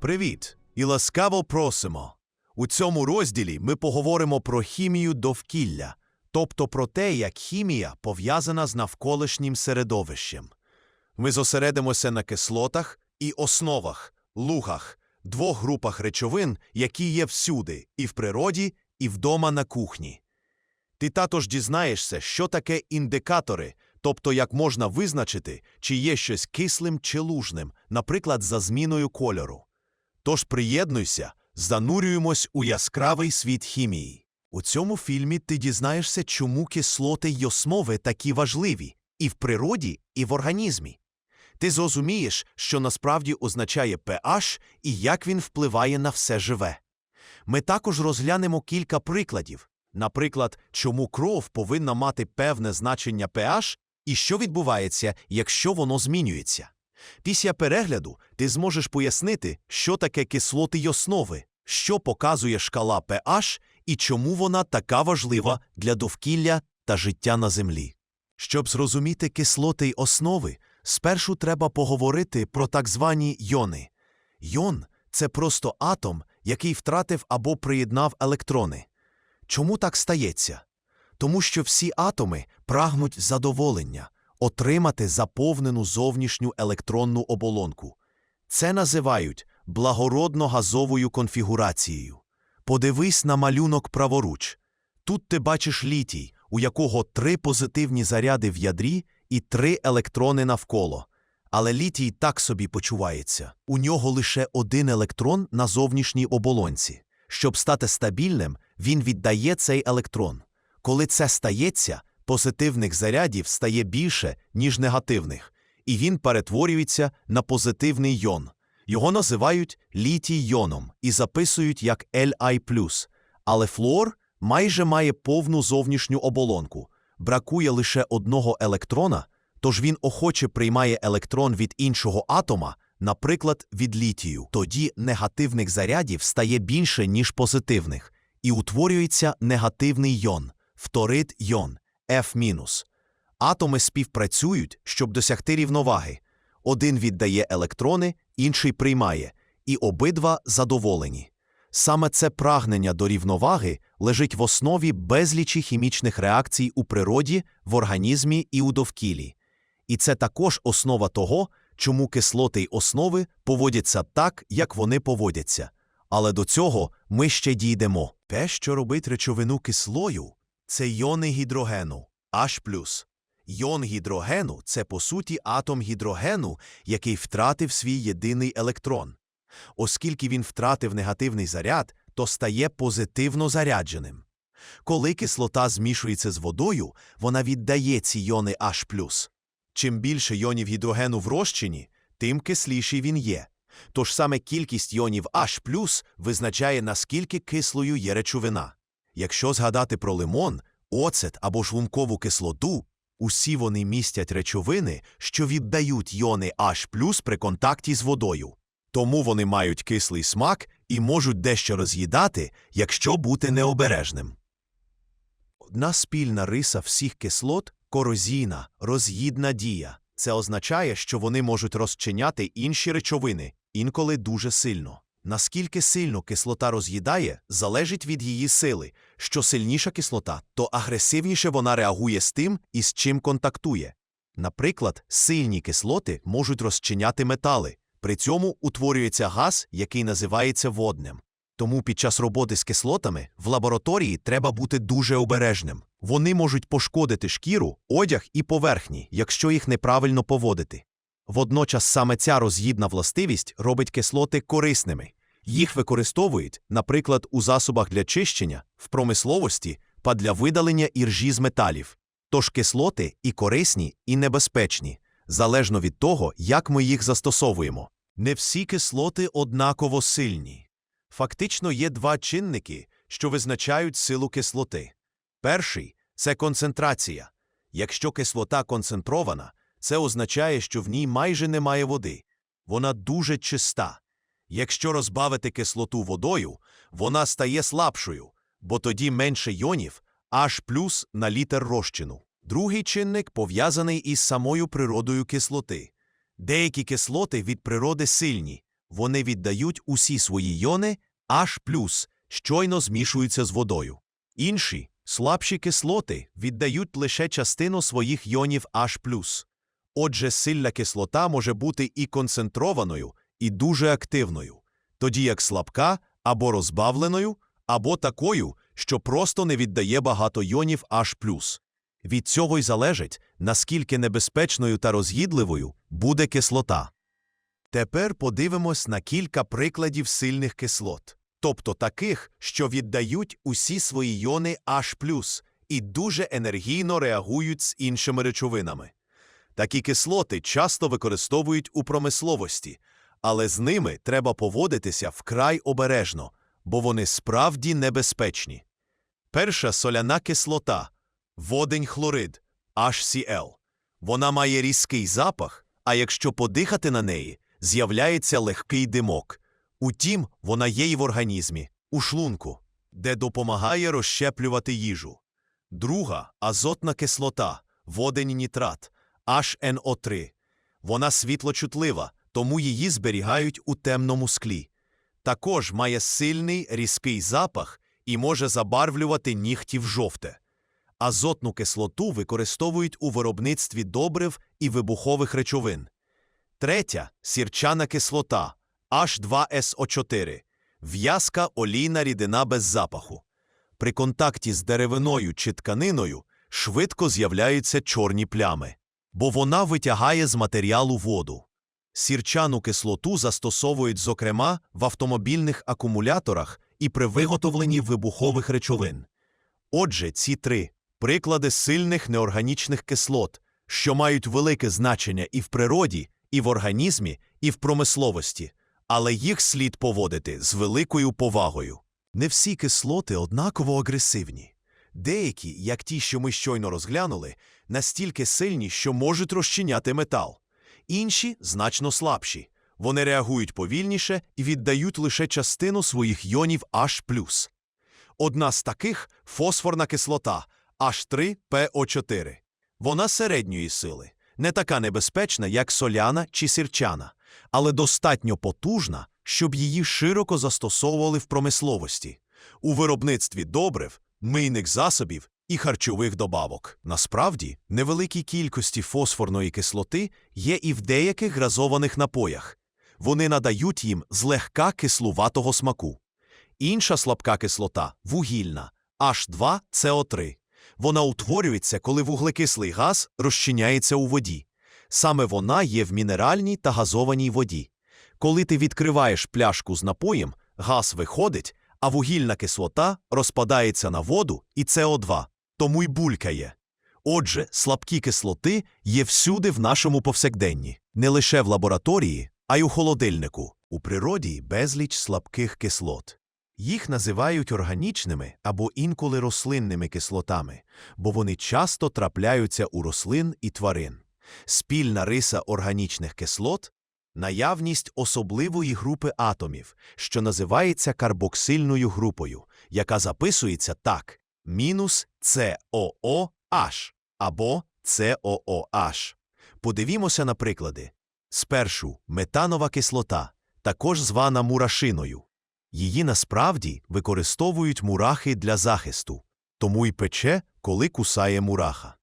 Привіт і ласкаво просимо. У цьому розділі ми поговоримо про хімію довкілля, тобто про те, як хімія пов'язана з навколишнім середовищем. Ми зосередимося на кислотах і основах, лугах, двох групах речовин, які є всюди, і в природі, і вдома на кухні. Ти також дізнаєшся, що таке індикатори, тобто як можна визначити, чи є щось кислим чи лужним, наприклад, за зміною кольору. Тож приєднуйся, занурюємось у яскравий світ хімії. У цьому фільмі ти дізнаєшся, чому кислоти й основи такі важливі і в природі, і в організмі. Ти зрозумієш, що насправді означає pH і як він впливає на все живе. Ми також розглянемо кілька прикладів. Наприклад, чому кров повинна мати певне значення pH і що відбувається, якщо воно змінюється. Після перегляду ти зможеш пояснити, що таке кислоти й основи, що показує шкала pH і чому вона така важлива для довкілля та життя на землі. Щоб зрозуміти кислоти й основи, спершу треба поговорити про так звані йони. Йон це просто атом, який втратив або приєднав електрони. Чому так стається? Тому що всі атоми прагнуть задоволення, отримати заповнену зовнішню електронну оболонку. Це називають благородно-газовою конфігурацією. Подивись на малюнок праворуч. Тут ти бачиш літій, у якого три позитивні заряди в ядрі і три електрони навколо. Але літій так собі почувається. У нього лише один електрон на зовнішній оболонці. Щоб стати стабільним, він віддає цей електрон. Коли це стається, позитивних зарядів стає більше, ніж негативних, і він перетворюється на позитивний йон. Його називають літій-йоном і записують як Li+. Але флуор майже має повну зовнішню оболонку. Бракує лише одного електрона, тож він охоче приймає електрон від іншого атома, наприклад, від літію. Тоді негативних зарядів стає більше, ніж позитивних, і утворюється негативний йон, фторид йон, F-. Атоми співпрацюють, щоб досягти рівноваги. Один віддає електрони, інший приймає, і обидва задоволені. Саме це прагнення до рівноваги лежить в основі безлічі хімічних реакцій у природі, в організмі і у довкіллі. І це також основа того, чому кислоти й основи поводяться так, як вони поводяться. Але до цього ми ще дійдемо. Те, що робить речовину кислою, це йони гідрогену H+. Йон гідрогену це по суті атом гідрогену, який втратив свій єдиний електрон. Оскільки він втратив негативний заряд, то стає позитивно зарядженим. Коли кислота змішується з водою, вона віддає ці йони H+. Чим більше йонів гідрогену в розчині, тим кисліший він є. Тож саме кількість йонів H+, визначає, наскільки кислою є речовина. Якщо згадати про лимон, оцет або шлункову кислоту, усі вони містять речовини, що віддають йони H+, при контакті з водою. Тому вони мають кислий смак і можуть дещо роз'їдати, якщо бути необережним. Одна спільна риса всіх кислот корозійна, роз'їдна дія. Це означає, що вони можуть розчиняти інші речовини, інколи дуже сильно. Наскільки сильно кислота роз'їдає, залежить від її сили. Що сильніша кислота, то агресивніше вона реагує з тим, із чим контактує. Наприклад, сильні кислоти можуть розчиняти метали, при цьому утворюється газ, який називається водним. Тому під час роботи з кислотами в лабораторії треба бути дуже обережним. Вони можуть пошкодити шкіру, одяг і поверхні, якщо їх неправильно поводити. Водночас саме ця роз'їдна властивість робить кислоти корисними. Їх використовують, наприклад, у засобах для чищення, в промисловості та для видалення іржі з металів. Тож кислоти і корисні, і небезпечні, залежно від того, як ми їх застосовуємо. Не всі кислоти однаково сильні. Фактично є два чинники, що визначають силу кислоти. Перший це концентрація. Якщо кислота концентрована, це означає, що в ній майже немає води. Вона дуже чиста. Якщо розбавити кислоту водою, вона стає слабшою, бо тоді менше йонів аж плюс на літр розчину. Другий чинник пов'язаний із самою природою кислоти. Деякі кислоти від природи сильні, вони віддають усі свої йони H+, щойно змішуються з водою. Інші, слабші кислоти, віддають лише частину своїх йонів H+. Отже, сильна кислота може бути і концентрованою, і дуже активною, тоді як слабка або розбавленою, або такою, що просто не віддає багато йонів H+. Від цього й залежить, наскільки небезпечною та роз'їдливою буде кислота. Тепер подивимось на кілька прикладів сильних кислот, тобто таких, що віддають усі свої йони H+, і дуже енергійно реагують з іншими речовинами. Такі кислоти часто використовують у промисловості, але з ними треба поводитися вкрай обережно, бо вони справді небезпечні. Перша соляна кислота водень хлорид HCl. Вона має різкий запах, а якщо подихати на неї, з'являється легкий димок. Утім, вона є й в організмі, у шлунку, де допомагає розщеплювати їжу. Друга азотна кислота водень нітрат HNO3. Вона світлочутлива, тому її зберігають у темному склі. Також має сильний різкий запах і може забарвлювати нігті в жовте. Азотну кислоту використовують у виробництві добрив і вибухових речовин. Третя сірчана кислота H2SO4 в'язка олійна рідина без запаху. При контакті з деревиною чи тканиною швидко з'являються чорні плями, бо вона витягає з матеріалу воду. Сірчану кислоту застосовують, зокрема, в автомобільних акумуляторах і при виготовленні вибухових речовин. Отже, ці три приклади сильних неорганічних кислот, що мають велике значення і в природі, і в організмі, і в промисловості, але їх слід поводити з великою повагою. Не всі кислоти однаково агресивні. Деякі, як ті, що ми щойно розглянули, настільки сильні, що можуть розчиняти метал. Інші значно слабші. Вони реагують повільніше і віддають лише частину своїх йонів H+. Одна з таких фосфорна кислота H3PO4. Вона середньої сили, не така небезпечна, як соляна чи сірчана, але достатньо потужна, щоб її широко застосовували в промисловості, у виробництві добрив, мийних засобів і харчових добавок. Насправді, невеликі кількості фосфорної кислоти є і в деяких газованих напоях. Вони надають їм злегка кислуватого смаку. Інша слабка кислота вугільна H2CO3. Вона утворюється, коли вуглекислий газ розчиняється у воді. Саме вона є в мінеральній та газованій воді. Коли ти відкриваєш пляшку з напоєм, газ виходить, а вугільна кислота розпадається на воду і СО2, тому й булькає. Отже, слабкі кислоти є всюди в нашому повсякденні, не лише в лабораторії, а й у холодильнику. У природі безліч слабких кислот. Їх називають органічними або інколи рослинними кислотами, бо вони часто трапляються у рослин і тварин. Спільна риса органічних кислот наявність особливої групи атомів, що називається карбоксильною групою, яка записується так: мінус COOH або COOH. Подивімося на приклади. Спершу метанова кислота, також звана мурашиною. Її насправді використовують мурахи для захисту, тому й пече, коли кусає мураха.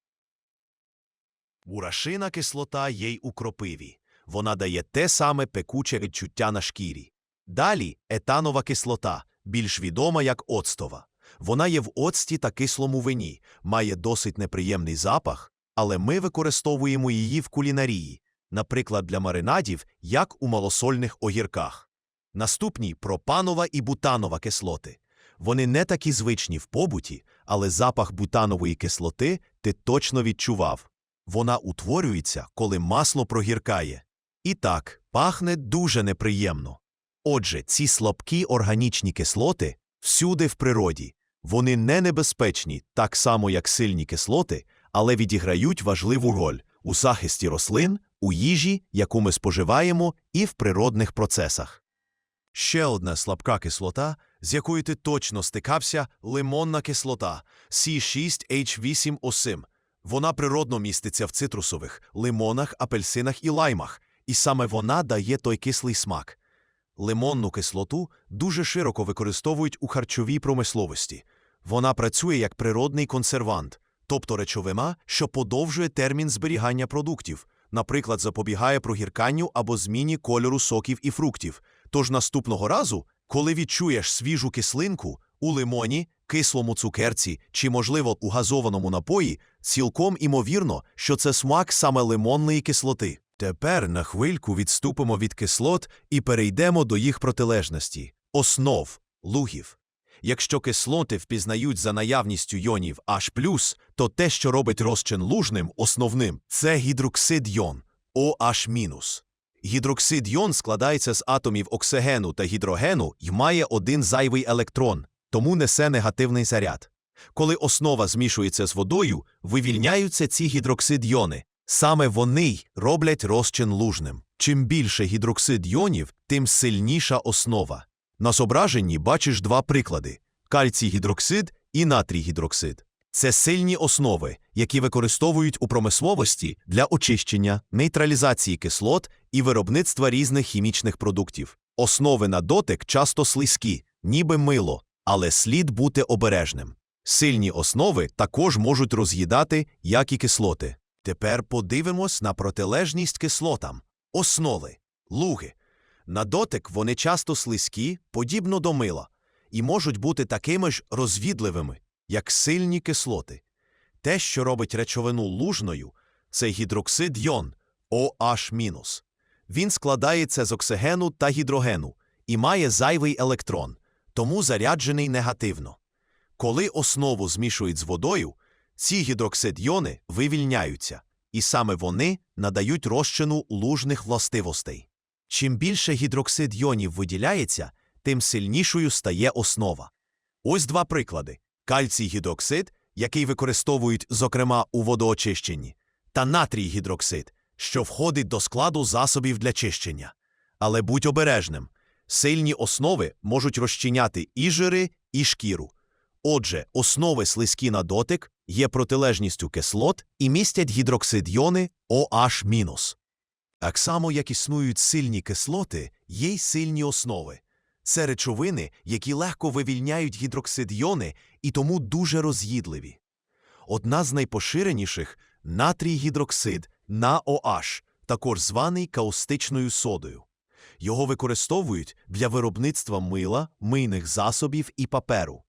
Мурашина кислота є й у кропиві. Вона дає те саме пекуче відчуття на шкірі. Далі етанова кислота, більш відома як оцтова. Вона є в оцті та кислому вині, має досить неприємний запах, але ми використовуємо її в кулінарії, наприклад, для маринадів, як у малосольних огірках. Наступні пропанова і бутанова кислоти. Вони не такі звичні в побуті, але запах бутанової кислоти ти точно відчував. Вона утворюється, коли масло прогіркає. І так, пахне дуже неприємно. Отже, ці слабкі органічні кислоти всюди в природі. Вони не небезпечні, так само як сильні кислоти, але відіграють важливу роль у захисті рослин, у їжі, яку ми споживаємо, і в природних процесах. Ще одна слабка кислота, з якою ти точно стикався лимонна кислота C6H8O7. Вона природно міститься в цитрусових, лимонах, апельсинах і лаймах, і саме вона дає той кислий смак. Лимонну кислоту дуже широко використовують у харчовій промисловості. Вона працює як природний консервант, тобто речовина, що подовжує термін зберігання продуктів, наприклад, запобігає прогірканню або зміні кольору соків і фруктів. Тож наступного разу, коли відчуєш свіжу кислинку у лимоні, кислому цукерці чи, можливо, у газованому напої, цілком імовірно, що це смак саме лимонної кислоти. Тепер на хвильку відступимо від кислот і перейдемо до їх протилежності – основ, лугів. Якщо кислоти впізнають за наявністю йонів H+, то те, що робить розчин лужним, основним, це гідроксид йон OH-. Гідроксид йон складається з атомів оксигену та гідрогену і має один зайвий електрон, тому несе негативний заряд. Коли основа змішується з водою, вивільняються ці гідроксид-йони. Саме вони й роблять розчин лужним. Чим більше гідроксид-йонів, тим сильніша основа. На зображенні бачиш два приклади – кальцій-гідроксид і натрій-гідроксид. Це сильні основи, які використовують у промисловості для очищення, нейтралізації кислот і виробництва різних хімічних продуктів. Основи на дотик часто слизькі, ніби мило, але слід бути обережним. Сильні основи також можуть роз'їдати, як і кислоти. Тепер подивимось на протилежність кислотам. Основи, луги. На дотик вони часто слизькі, подібно до мила, і можуть бути такими ж розвідливими, як сильні кислоти. Те, що робить речовину лужною, це гідроксид йон OH-. Він складається з оксигену та гідрогену і має зайвий електрон, тому заряджений негативно. Коли основу змішують з водою, ці гідроксид-йони вивільняються, і саме вони надають розчину лужних властивостей. Чим більше гідроксид-йонів виділяється, тим сильнішою стає основа. Ось два приклади: кальцій-гідроксид, який використовують, зокрема, у водоочищенні, та натрій-гідроксид, що входить до складу засобів для чищення. Але будь обережним, сильні основи можуть розчиняти і жири, і шкіру. Отже, основи слизькі на дотик є протилежністю кислот і містять гідроксид-йони OH-. Так само, як існують сильні кислоти, є й сильні основи. Це речовини, які легко вивільняють гідроксид-йони і тому дуже роз'їдливі. Одна з найпоширеніших – натрій-гідроксид NaOH, також званий каустичною содою. Його використовують для виробництва мила, мийних засобів і паперу.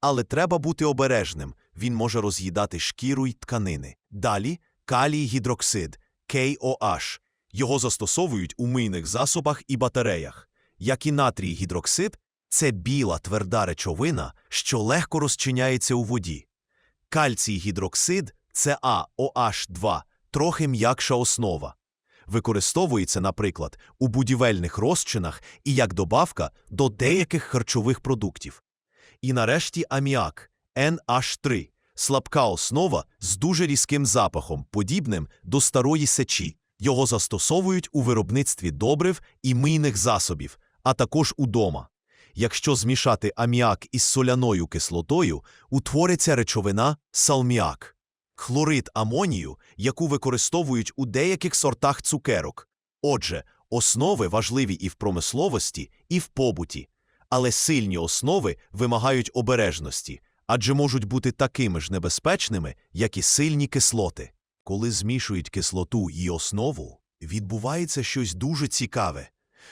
Але треба бути обережним, він може роз'їдати шкіру й тканини. Далі калій-гідроксид KOH. Його застосовують у мийних засобах і батареях. Як і натрій-гідроксид, це біла тверда речовина, що легко розчиняється у воді. Кальцій-гідроксид CaOH2 трохи м'якша основа. Використовується, наприклад, у будівельних розчинах і як добавка до деяких харчових продуктів. І нарешті аміак NH3 – слабка основа з дуже різким запахом, подібним до старої сечі. Його застосовують у виробництві добрив і мийних засобів, а також удома. Якщо змішати аміак із соляною кислотою, утвориться речовина салміак. Хлорид амонію, яку використовують у деяких сортах цукерок. Отже, основи важливі і в промисловості, і в побуті. Але сильні основи вимагають обережності, адже можуть бути такими ж небезпечними, як і сильні кислоти. Коли змішують кислоту і основу, відбувається щось дуже цікаве.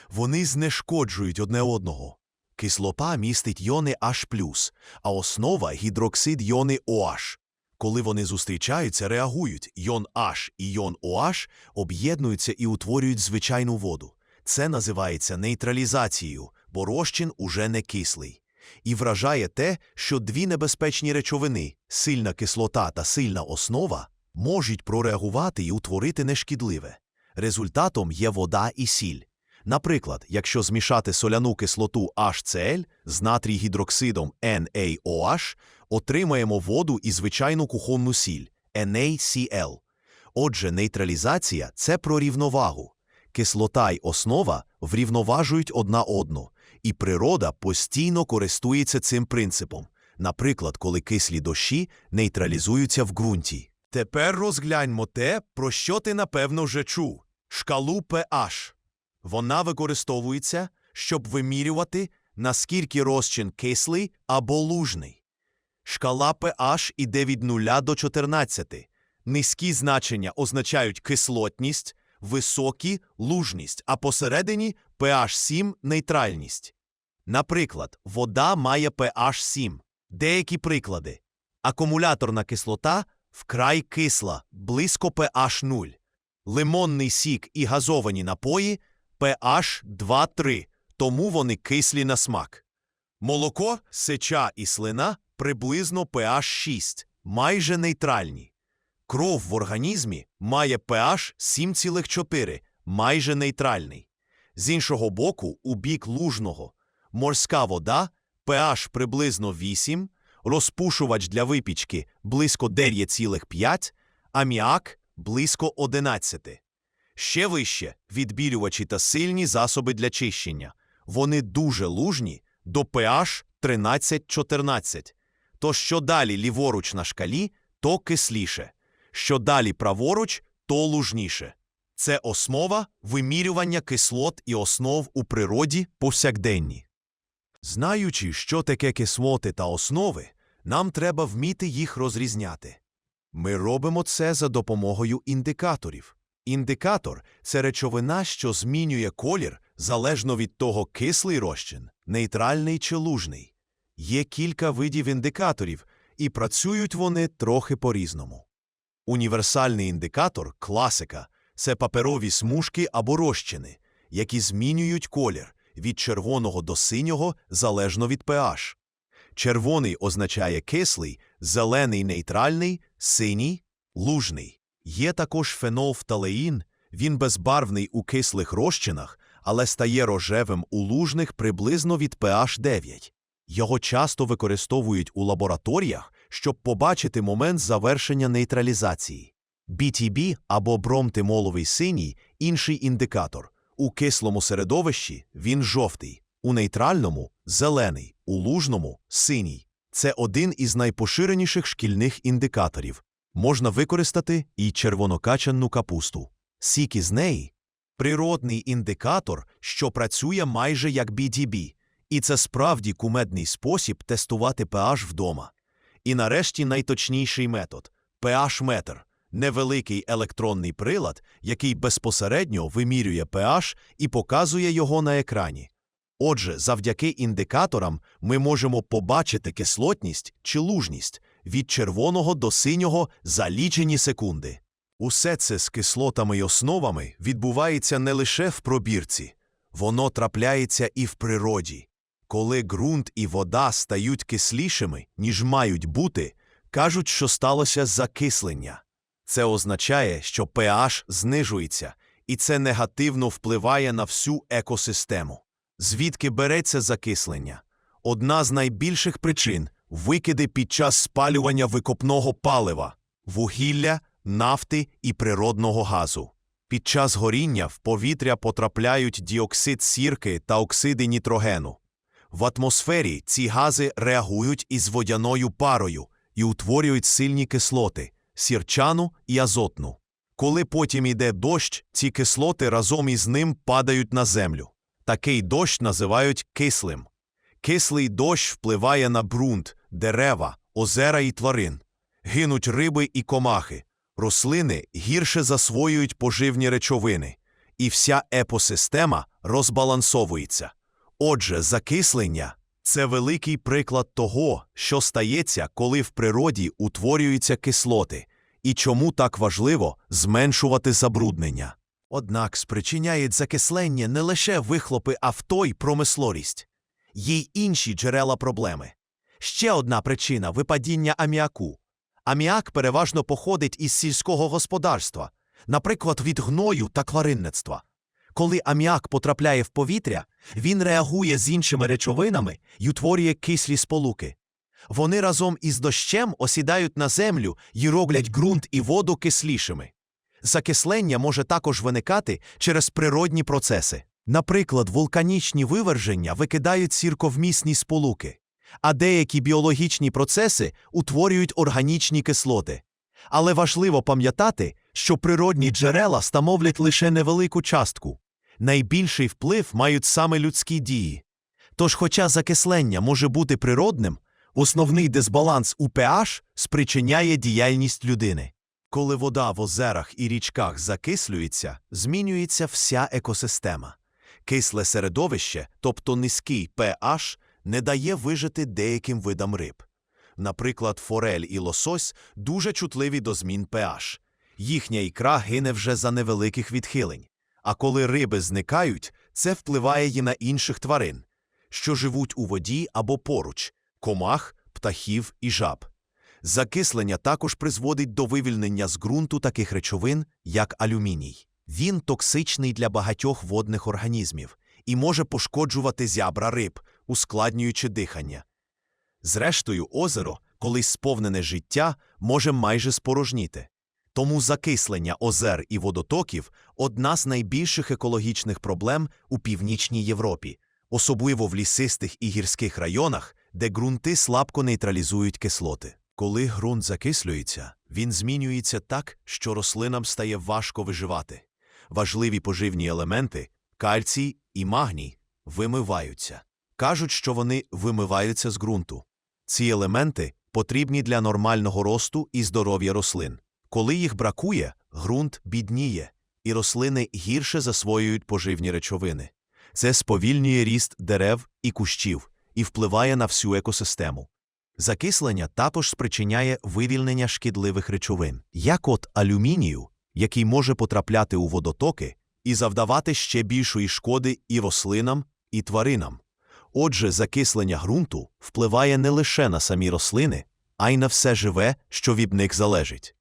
Вони знешкоджують одне одного. Кислота містить йони H+, а основа гідроксид йони OH. Коли вони зустрічаються, реагують, йон H і йон OH об'єднуються і утворюють звичайну воду. Це називається нейтралізацією, бо розчин уже не кислий. І вражає те, що дві небезпечні речовини сильна кислота та сильна основа можуть прореагувати і утворити нешкідливе. Результатом є вода і сіль. Наприклад, якщо змішати соляну кислоту HCl з натрій-гідроксидом NaOH, отримаємо воду і звичайну кухонну сіль NaCl. Отже, нейтралізація – це про рівновагу. Кислота й основа врівноважують одна одну, і природа постійно користується цим принципом. Наприклад, коли кислі дощі нейтралізуються в ґрунті. Тепер розгляньмо те, про що ти напевно вже чув – шкалу pH. Вона використовується, щоб вимірювати, наскільки розчин кислий або лужний. Шкала pH іде від 0 до 14. Низькі значення означають кислотність, високі – лужність, а посередині – pH 7 – нейтральність. Наприклад, вода має pH 7. Деякі приклади. Акумуляторна кислота вкрай кисла, близько pH 0. Лимонний сік і газовані напої pH 2-3, тому вони кислі на смак. Молоко, сеча і слина приблизно pH 6, майже нейтральні. Кров в організмі має pH 7,4, майже нейтральний. З іншого боку, у бік лужного, морська вода pH приблизно 8, розпушувач для випічки близько 9,5, аміак близько 11. Ще вище відбілювачі та сильні засоби для чищення. Вони дуже лужні до pH 13-14. То що далі ліворуч на шкалі, то кисліше. Що далі праворуч, то лужніше. Це основа вимірювання кислот і основ у природі повсякденні. Знаючи, що таке кислоти та основи, нам треба вміти їх розрізняти. Ми робимо це за допомогою індикаторів. Індикатор це речовина, що змінює колір залежно від того, кислий розчин, нейтральний чи лужний. Є кілька видів індикаторів, і працюють вони трохи по-різному. Універсальний індикатор класика це паперові смужки або розчини, які змінюють колір від червоного до синього залежно від pH. Червоний означає кислий, зелений нейтральний, синій лужний. Є також фенолфталеїн, він безбарвний у кислих розчинах, але стає рожевим у лужних приблизно від pH 9. Його часто використовують у лабораторіях, щоб побачити момент завершення нейтралізації. BTB або бромтимоловий синій – інший індикатор. У кислому середовищі він жовтий, у нейтральному – зелений, у лужному – синій. Це один із найпоширеніших шкільних індикаторів. Можна використати і червонокачанну капусту. Сік із неї – природний індикатор, що працює майже як BTB. І це справді кумедний спосіб тестувати pH вдома. І нарешті найточніший метод – pH-метр – невеликий електронний прилад, який безпосередньо вимірює pH і показує його на екрані. Отже, завдяки індикаторам ми можемо побачити кислотність чи лужність від червоного до синього за лічені секунди. Усе це з кислотами й основами відбувається не лише в пробірці, воно трапляється і в природі. Коли ґрунт і вода стають кислішими, ніж мають бути, кажуть, що сталося закислення. Це означає, що pH знижується, і це негативно впливає на всю екосистему. Звідки береться закислення? Одна з найбільших причин викиди під час спалювання викопного палива, вугілля, нафти і природного газу. Під час горіння в повітря потрапляють діоксид сірки та оксиди нітрогену. В атмосфері ці гази реагують із водяною парою і утворюють сильні кислоти сірчану і азотну. Коли потім іде дощ, ці кислоти разом із ним падають на землю. Такий дощ називають кислим. Кислий дощ впливає на ґрунт, дерева, озера і тварин. Гинуть риби і комахи. Рослини гірше засвоюють поживні речовини, і вся екосистема розбалансовується. Отже, закислення це великий приклад того, що стається, коли в природі утворюються кислоти, і чому так важливо зменшувати забруднення. Однак спричиняють закислення не лише вихлопи авто й промисловість. Є й інші джерела проблеми. Ще одна причина випадіння аміаку. Аміак переважно походить із сільського господарства, наприклад, від гною та тваринництва. Коли аміак потрапляє в повітря, він реагує з іншими речовинами й утворює кислі сполуки. Вони разом із дощем осідають на землю й роблять ґрунт і воду кислішими. Закислення може також виникати через природні процеси. Наприклад, вулканічні виверження викидають сірковмісні сполуки, а деякі біологічні процеси утворюють органічні кислоти. Але важливо пам'ятати, що природні джерела становлять лише невелику частку. найбільший вплив мають саме людські дії. Тож, хоча закислення може бути природним, основний дисбаланс у pH спричиняє діяльність людини. Коли вода в озерах і річках закислюється, змінюється вся екосистема. Кисле середовище, тобто низький pH, не дає вижити деяким видам риб. Наприклад, форель і лосось дуже чутливі до змін pH. Їхня ікра гине вже за невеликих відхилень. А коли риби зникають, це впливає і на інших тварин, що живуть у воді або поруч комах, птахів і жаб. Закислення також призводить до вивільнення з ґрунту таких речовин, як алюміній. Він токсичний для багатьох водних організмів і може пошкоджувати зябра риб, ускладнюючи дихання. Зрештою, озеро, колись сповнене життя, може майже спорожніти. Тому закислення озер і водотоків одна з найбільших екологічних проблем у північній Європі, особливо в лісистих і гірських районах, де ґрунти слабко нейтралізують кислоти. Коли ґрунт закислюється, він змінюється так, що рослинам стає важко виживати. Важливі поживні елементи кальцій і магній вимиваються. Кажуть, що вони вимиваються з ґрунту. Ці елементи потрібні для нормального росту і здоров'я рослин. Коли їх бракує, ґрунт бідніє, і рослини гірше засвоюють поживні речовини. Це сповільнює ріст дерев і кущів і впливає на всю екосистему. Закислення також спричиняє вивільнення шкідливих речовин, як от алюмінію, який може потрапляти у водотоки і завдавати ще більшої шкоди і рослинам, і тваринам. Отже, закислення ґрунту впливає не лише на самі рослини, а й на все живе, що від них залежить.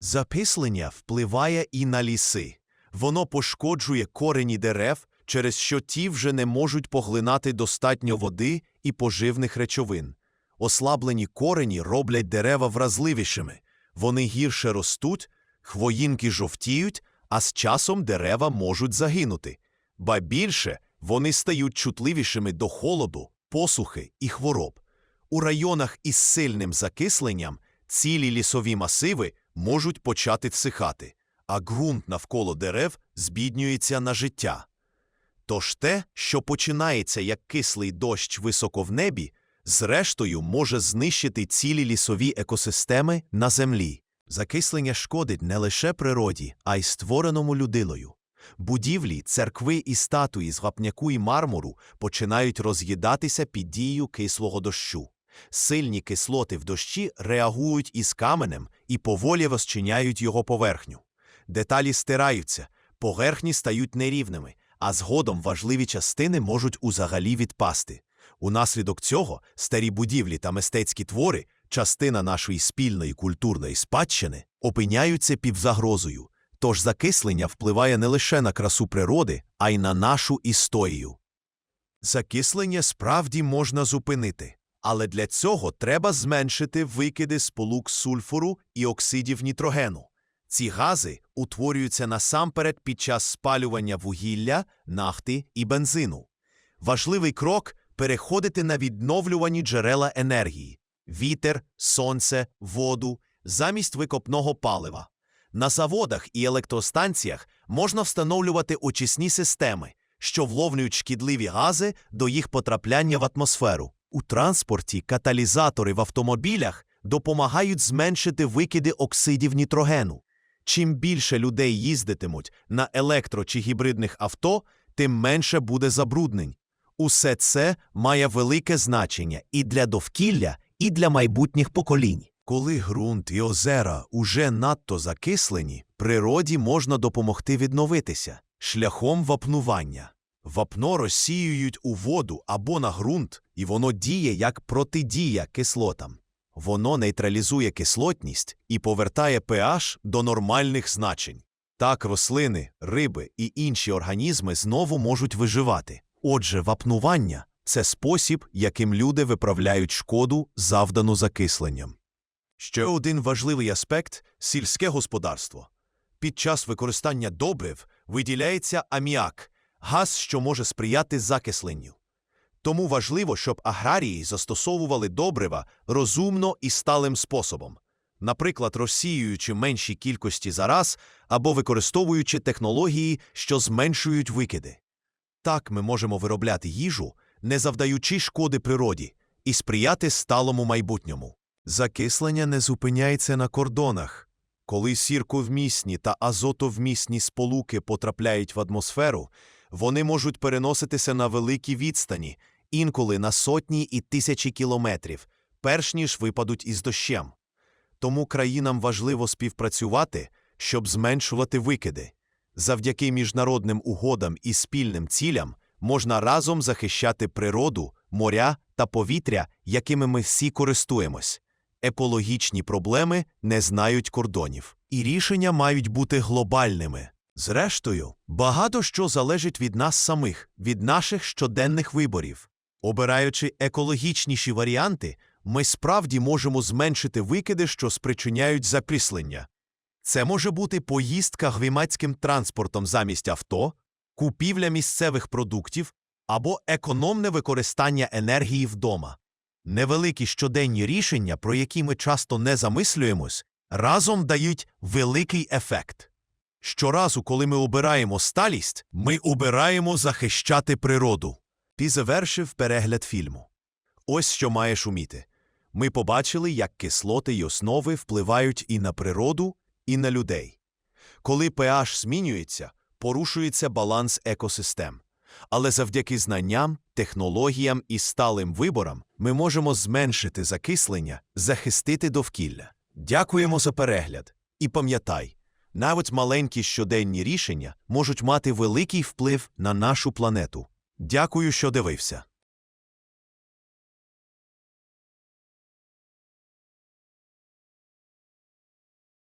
Закислення впливає і на ліси. Воно пошкоджує корені дерев, через що ті вже не можуть поглинати достатньо води і поживних речовин. Ослаблені корені роблять дерева вразливішими. Вони гірше ростуть, хвоїнки жовтіють, а з часом дерева можуть загинути. Ба більше вони стають чутливішими до холоду, посухи і хвороб. У районах із сильним закисленням цілі лісові масиви можуть почати всихати, а ґрунт навколо дерев збіднюється на життя. Тож те, що починається як кислий дощ високо в небі, зрештою може знищити цілі лісові екосистеми на землі. Закислення шкодить не лише природі, а й створеному людиною. Будівлі, церкви і статуї з вапняку і мармуру починають роз'їдатися під дією кислого дощу. Сильні кислоти в дощі реагують із каменем і поволі розчиняють його поверхню. Деталі стираються, поверхні стають нерівними, а згодом важливі частини можуть узагалі відпасти. Унаслідок цього старі будівлі та мистецькі твори, частина нашої спільної культурної спадщини, опиняються під загрозою. Тож закислення впливає не лише на красу природи, а й на нашу історію. Закислення справді можна зупинити, але для цього треба зменшити викиди сполук сульфуру і оксидів нітрогену. Ці гази утворюються насамперед під час спалювання вугілля, нафти і бензину. Важливий крок переходити на відновлювані джерела енергії вітер, сонце, воду замість викопного палива. На заводах і електростанціях можна встановлювати очисні системи, що вловлюють шкідливі гази до їх потрапляння в атмосферу. У транспорті каталізатори в автомобілях допомагають зменшити викиди оксидів нітрогену. Чим більше людей їздитимуть на електро чи гібридних авто, тим менше буде забруднень. Усе це має велике значення і для довкілля, і для майбутніх поколінь. Коли ґрунт і озера уже надто закислені, природі можна допомогти відновитися шляхом вапнування. Вапно розсіюють у воду або на ґрунт, і воно діє як протидія кислотам. Воно нейтралізує кислотність і повертає pH до нормальних значень. Так рослини, риби і інші організми знову можуть виживати. Отже, вапнування це спосіб, яким люди виправляють шкоду, завдану закисленням. Ще один важливий аспект сільське господарство. Під час використання добрив виділяється аміак, газ, що може сприяти закисленню. Тому важливо, щоб аграрії застосовували добрива розумно і сталим способом, наприклад, розсіюючи менші кількості за раз або використовуючи технології, що зменшують викиди. Так ми можемо виробляти їжу, не завдаючи шкоди природі, і сприяти сталому майбутньому. Закислення не зупиняється на кордонах. Коли сірковмісні та азотовмісні сполуки потрапляють в атмосферу, вони можуть переноситися на великі відстані, інколи на сотні і тисячі кілометрів, перш ніж випадуть із дощем. Тому країнам важливо співпрацювати, щоб зменшувати викиди. Завдяки міжнародним угодам і спільним цілям можна разом захищати природу, моря та повітря, якими ми всі користуємось. Екологічні проблеми не знають кордонів, і рішення мають бути глобальними. Зрештою, багато що залежить від нас самих, від наших щоденних виборів. Обираючи екологічніші варіанти, ми справді можемо зменшити викиди, що спричиняють закислення. Це може бути поїздка громадським транспортом замість авто, купівля місцевих продуктів або економне використання енергії вдома. Невеликі щоденні рішення, про які ми часто не замислюємось, разом дають великий ефект. Щоразу, коли ми обираємо сталість, ми обираємо захищати природу. Ти завершив перегляд фільму. Ось що маєш уміти. Ми побачили, як кислоти й основи впливають і на природу, і на людей. Коли pH змінюється, порушується баланс екосистем. Але завдяки знанням, технологіям і сталим виборам ми можемо зменшити закислення, захистити довкілля. Дякуємо за перегляд. І пам'ятай, навіть маленькі щоденні рішення можуть мати великий вплив на нашу планету. Дякую, що дивився.